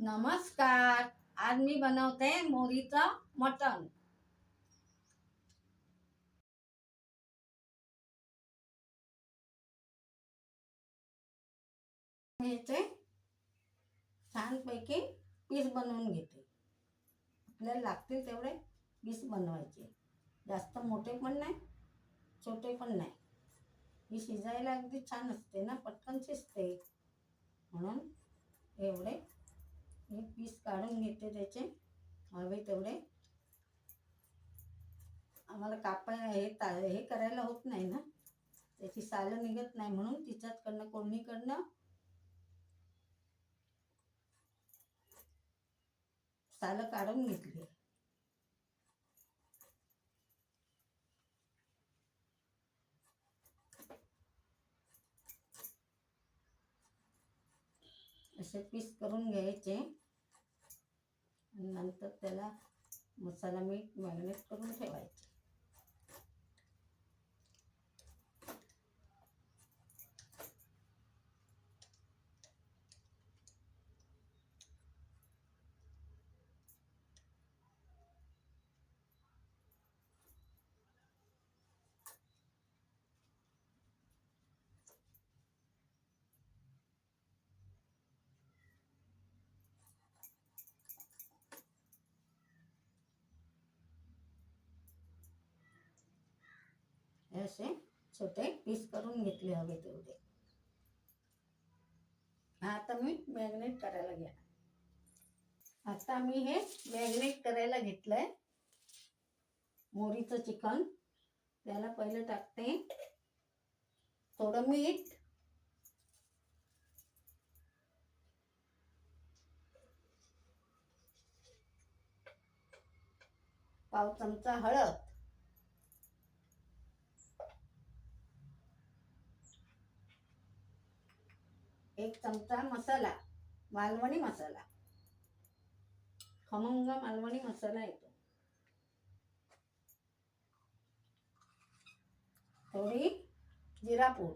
नमस्कार. आज मी बनवते मोरीचं मटण. छान छानपैकी पीस बनवून घेते. आपल्याला लागतील तेवढे पीस बनवायचे. जास्त मोठे पण नाही छोटे पण नाही. ही शिजायला अगदी छान असते ना पटकन शिजते. म्हणून एवढे हे पीस काढून घेते त्याचे. हवे तेवढे. आम्हाला कापाय हे ता हे करायला होत नाही ना. त्याची सालं निघत नाही म्हणून तिच्यातकडनं कोणीकडनं सालं काढून घेतली. असे पीस करून घ्यायचे. नंतर त्याला मसाला मीठ मॅरिनेट करून ठेवायचे. असे छोटे पीस करून घेतले हवे तेवढे. आता मी मॅग्नेट करायला घ्या. आता मी हे मॅग्नेट करायला घेतलंय. मोरीचं चिकन. त्याला पहिलं टाकते. थोडं मीठ. पाव चमचा हळद. चमचा मसाला मालवणी मसाला. खमंग मालवणी मसाला येतो. थोडी जिरापूड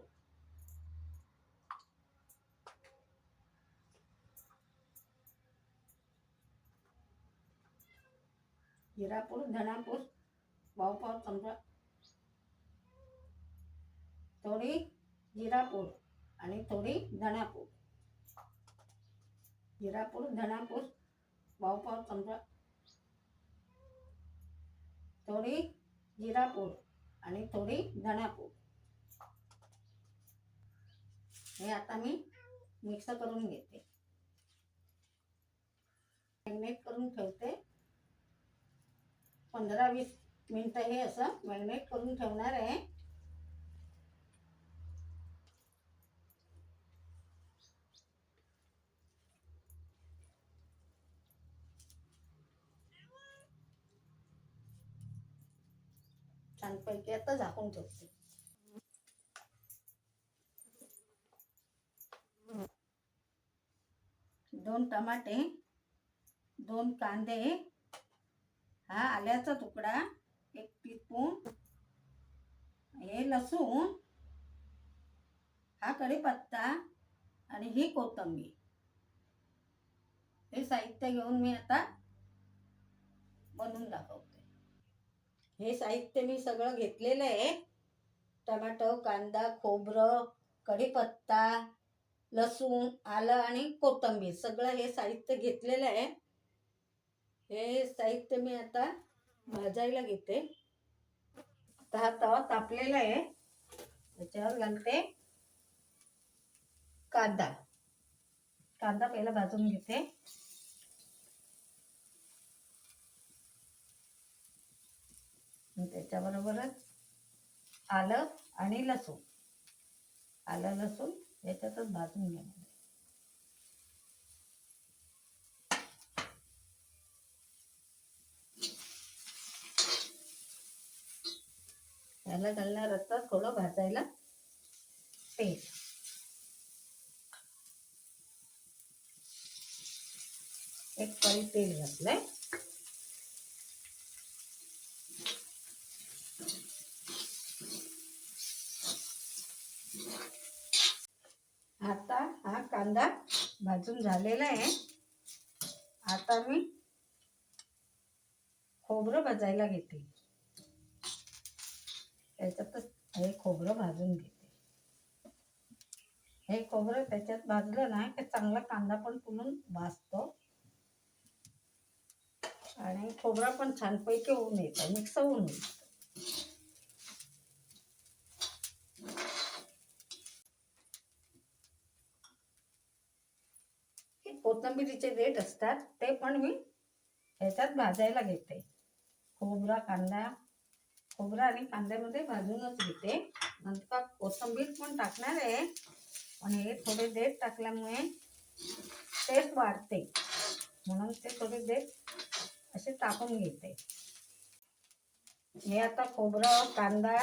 जिरापूर धनापूर भाऊपाव चमचा. थोडी जिरापूड आणि थोडी धणापूड जिरापूड धणापूड भाऊपाव चमचा थोडी जिरापूड आणि थोडी धणापूड हे आता मी मिक्स करून घेते. मॅरिनेट करून ठेवते. पंधरा वीस मिनटं हे असं मॅरिनेट करून ठेवणार आहे. छानपैकी आता झाकून ठेवते. दोन टमाटे दोन कांदे हा आल्याचा तुकडा एक टीस्पून हे लसूण हा कढीपत्ता आणि ही कोथंबीर. हे साहित्य घेऊन मी आता बनवून दाखवते. हे साहित्य मी सगळं घेतलेलं आहे. टमाटो कांदा खोबरं कढीपत्ता लसूण आलं आणि कोथिंबीर सगळं हे साहित्य घेतलेलं आहे. हे साहित्य मी आता भाजायला घेते. आता हा तवा तापलेला आहे. त्याच्यावर घालते कांदा. कांदा पहिला भाजून घेते. त्याच्याबरोबरच आलं आणि लसूण. आलं लसूण याच्यातच भाजून घेणार त्याला घालणार आता थोडं भाजायला तेल. एक पळी तेल घातलंय. आता हा कांदा भाजून झालेला आहे. आता मी खोबरं भाजायला घेते. त्याच्यातच हे खोबरं भाजून घेते. हे खोबरं त्याच्यात भाजलं ना की चांगला कांदा पण फुलून भाजतो. आणि खोबरा पण छानपैकी होऊन येतं मिक्स होऊन येतं हे जे देठ असतात ते पण मी ह्याच्यात भाजायला घेते. खोबरा कांदा खोबरा आणि कांद्यामध्ये भाजूनच घेते. नंतर कोथंबीर पण टाकणार आहे. पण हे थोडे देठ टाकल्यामुळे तेच वाढते. म्हणून ते थोडे देठ असे टाकून घेते. हे आता खोबरं कांदा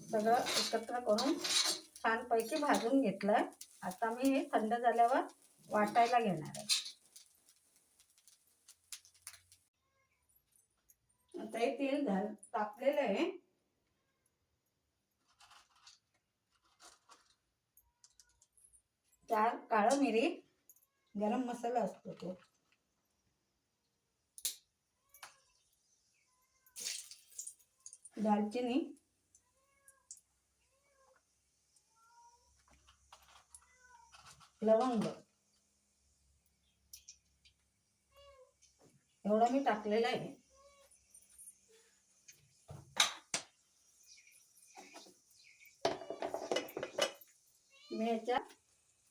सगळं एकत्र करून छानपैकी भाजून घेतलं आता मी हे थंड झाल्यावर वाटायला घेणार आहे. आता हे तेल घाल तापलेलं आहे. चार काळं मिरी गरम मसाला असतो तो. दालचिनी. लवंग. एवढं मी टाकलेलं आहे. मी याच्यात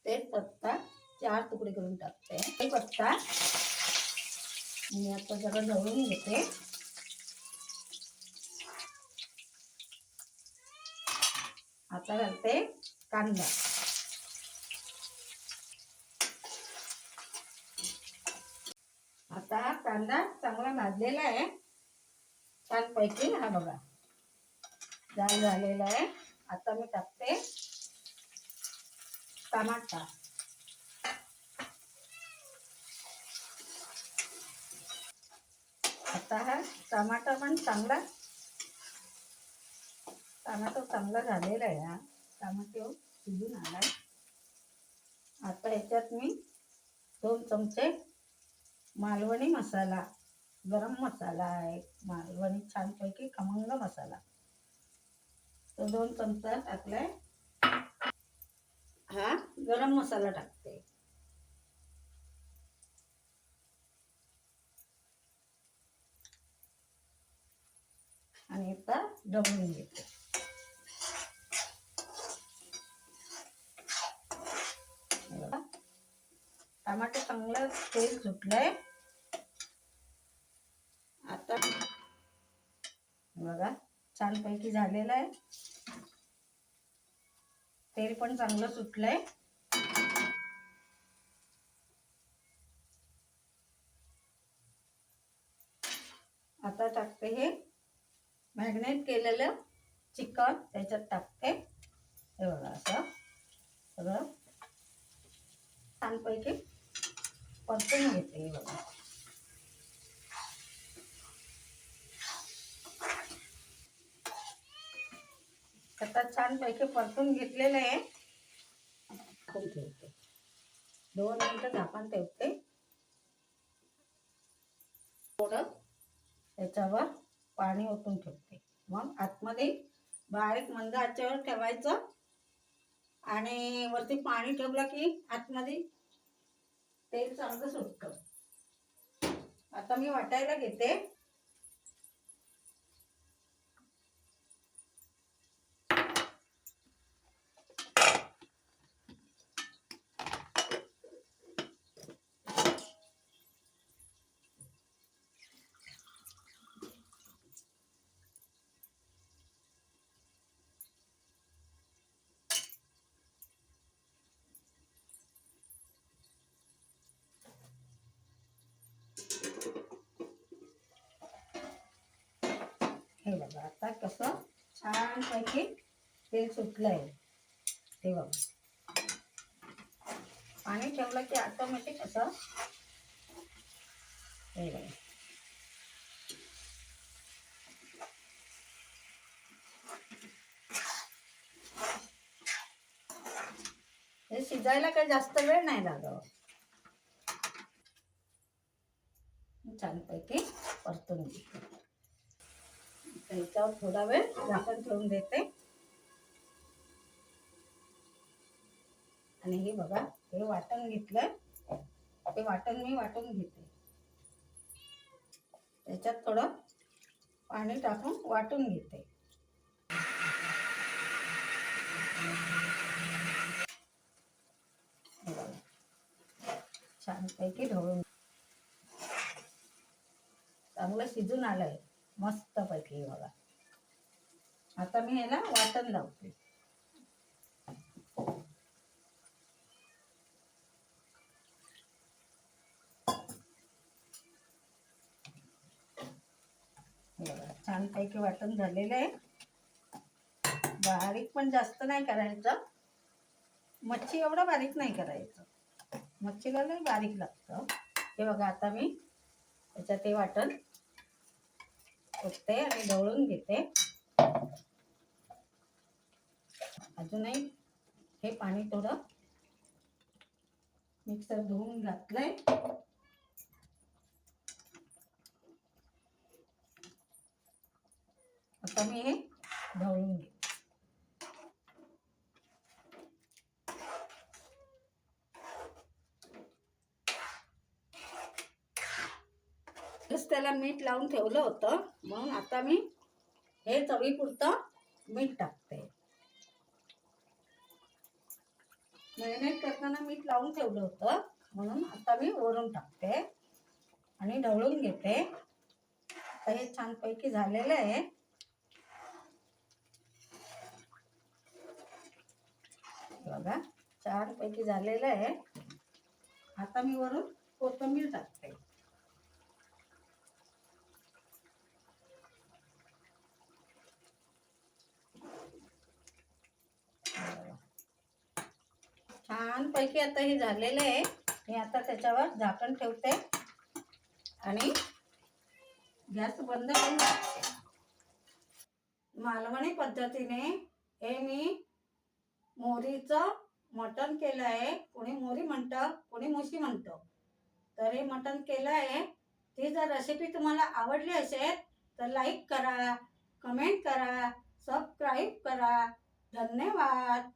तेजपत्ता चार तुकडे करून टाकते. ते पत्ता मी आता जरा ढवळून घेते. आता घालते कांदा आता हा कांदा चांगला भाजलेला आहे. छानपैकी हा बघा. जाम झालेला आहे. आता मी टाकते टमाटा. आता हा टमाटा पण चांगला टमाटो चांगला झालेला आहे हा. टमाटो शिजून आलाय. आता ह्याच्यात मी दोन चमचे मालवणी मसाला गरम मसाला आहे. मालवणी छानपैकी खमंग मसाला. तो दोन चमचा टाकलाय हा गरम मसाला टाकते. आणि आता डबून घेते हे बघा. टमाटर चांगलं तेल सुटलंय. आता बघा बघा छानपैकी झालेलं आहे. तेल पण चांगलं सुटलंय. आता टाकते हे मॅग्नेट केलेलं चिकन त्याच्यात टाकते. हे बघा असं सगळं छानपैकी. परतून घेते हे बघा. आता छानपैकी परतून घेतलेलं आहे. झाकून ठेवते. दोन मिनिटं झाकण ठेवते. थोडं त्याच्यावर पाणी ओतून ठेवते. मग आतमध्ये बारीक मंद आचेवर ठेवायचं. आणि वरती पाणी ठेवलं की आतमध्ये तेल चांगलं सुटतं. आता मी वाटायला घेते हे बघा. आता कसं छानपैकी तेल सुटलंय. ते बघा. पाणी ठेवलं की ऑटोमॅटिक असं हे बघा. हे शिजायला काही जास्त वेळ नाही लागत. छानपैकी परतून घेते आता याच्यावर थोडा वेळ झाकण ठेवून देते. आणि हे बघा हे वाटण घेतलं ते वाटण मी वाटून घेते. त्याच्यात थोडं पाणी टाकून वाटून घेते. छानपैकी ढवळून चांगलं शिजून आलंय. मस्त पैकी बघा. आता मी ह्याला वाटण लावते. छानपैकी वाटण झालेलं आहे. बारीक पण जास्त नाही करायचं. मच्छी एवढं बारीक नाही करायचं. मच्छीला बारीक लागतं. हे बघा आता मी त्याच्यात ते वाटण ओतते आणि ढवळून घेते. अजूनही हे पाणी थोडं मिक्सर धुवून घातलंय. आता मी हे ढवळून घेते. त्याला मीठ लावून ठेवलं होतं. म्हणून आता मी हे चवीपुरतं मीठ टाकते. मॅरिनेट करताना मीठ लावून ठेवलं होतं. म्हणून आता मी वरून टाकते आणि ढवळून घेते. आता हे छानपैकी झालेलं आहे. बघा छानपैकी झालेलं आहे. आता मी वरून कोथिंबीर टाकते. छानपैकी आता हे झालेलं आहे. मी आता त्याच्यावर झाकण ठेवते. आणि गॅस बंद करून मालवणी पद्धतीने हे मी मोहरीचं मटण केलं आहे. कोणी मोहरी म्हणतं कोणी मुशी म्हणतं. तर हे मटण केलं आहे. ती जर रेसिपी तुम्हाला आवडली असेल तर लाईक करा कमेंट करा सबस्क्राईब करा. धन्यवाद.